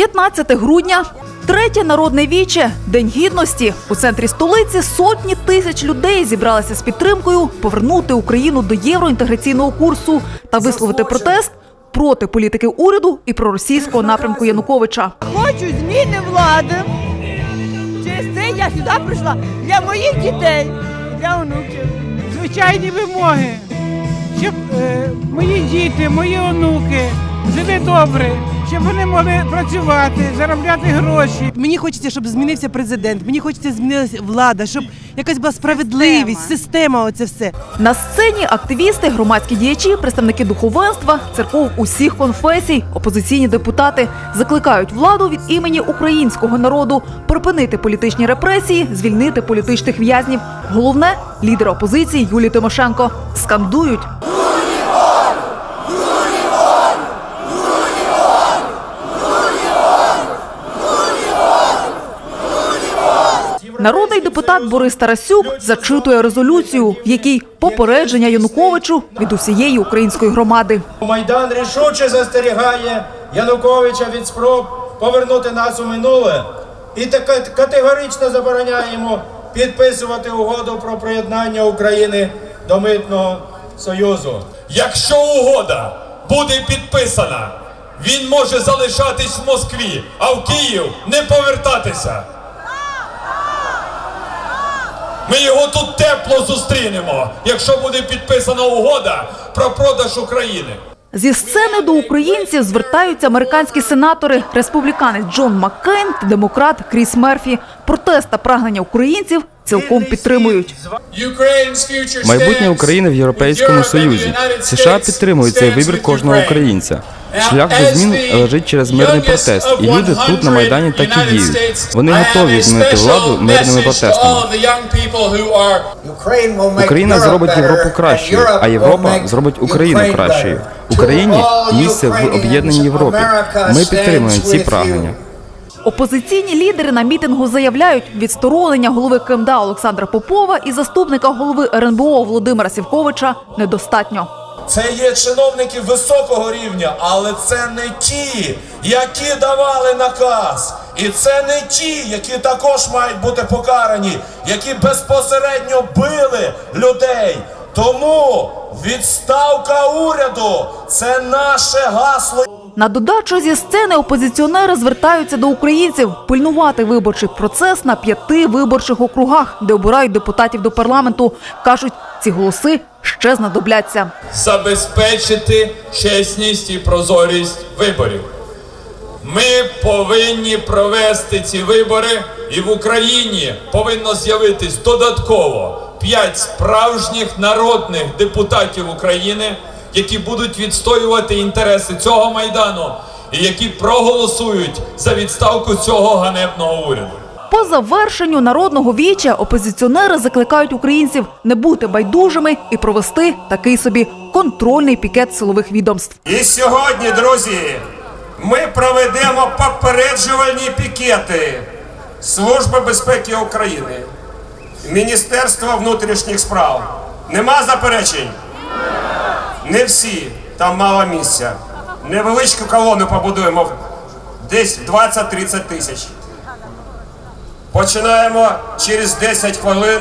15 грудня. Третє народне віче День гідності у центрі столиці сотні тисяч людей зібралися з підтримкою повернути Україну до євроінтеграційного курсу та висловити протест проти політики уряду і проросійського напрямку Януковича. Хочу зміни влади. Через це я сюди прийшла для моїх дітей, для онуків. звичайні вимоги, щоб е, мої діти, мої онуки жили добре, щоб вони могли працювати, заробляти гроші. Мені хочеться, щоб змінився президент. Мені хочеться змінилася влада, щоб якась була справедливість, система. Оце все. На сцені активісти, громадські діячі, представники духовенства, церков усіх конфесій, опозиційні депутати закликають владу від імені українського народу припинити політичні репресії, звільнити політичних в'язнів. Головне лідера опозиції Юлії Тимошенко скандують. Народний депутат Борис Тарасюк зачитує резолюцію, в якій попередження Януковичу від усієї української громади. Майдан рішуче застерігає Януковича від спроб повернути нас у минуле і категорично забороняє йому підписувати угоду про приєднання України до митного союзу. Якщо угода буде підписана, він може залишатись в Москві, а в Київ не повертатися. Ми його тут тепло зустрінемо, якщо буде підписана угода про продаж України. Зі сцени до українців звертаються американські сенатори, республіканець Джон Маккейн та демократ Кріс Мерфі. Протест та прагнення українців цілком підтримують. Майбутнє України в Європейському Союзі. США підтримують цей вибір кожного українця. Шлях до змін лежить через мирний протест, і люди тут на майдані так і діють. Вони готові змінити владу мирними протестами. Україна зробить Європу кращою, а Європа зробить Україну кращою. Україні місце в об'єднаній Європі. Ми підтримуємо ці прагнення. Опозиційні лідери на мітингу заявляють, відсторонення голови КМДА Олександра Попова і заступника голови РНБО Володимира Сівковича недостатньо. Це є чиновники високого рівня, але це не ті, які давали наказ. І це не ті, які також мають бути покарані, які безпосередньо били людей. Тому відставка уряду це наше гасло. На додачу зі сцени опозиціонери звертаються до українців пильнувати виборчий процес на п'яти виборчих округах, де обирають депутатів до парламенту. кажуть, ці голоси ще знадобляться. забезпечити чесність і прозорість виборів. Ми повинні провести ці вибори, і в Україні повинно з'явитись додатково п'ять справжніх народних депутатів України, які будуть відстоювати інтереси цього майдану і які проголосують за відставку цього ганебного уряду. По завершенню народного віча опозиціонери закликають українців не бути байдужими і провести такий собі контрольний пікет силових відомств. І сьогодні, друзі, ми проведемо попереджувальні пікети Служби безпеки України, Міністерства внутрішніх справ. Нема заперечень? Не всі, там мало місця. Невеличку колону побудуємо десь в 20-30 тисяч. Починаємо через 10 хвилин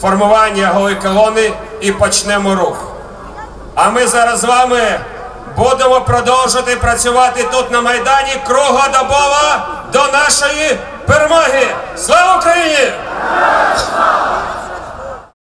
формування голи колони і почнемо рух. А ми зараз з вами будемо продовжувати працювати тут на Майдані круглодобово до нашої перемоги. Слава Україні!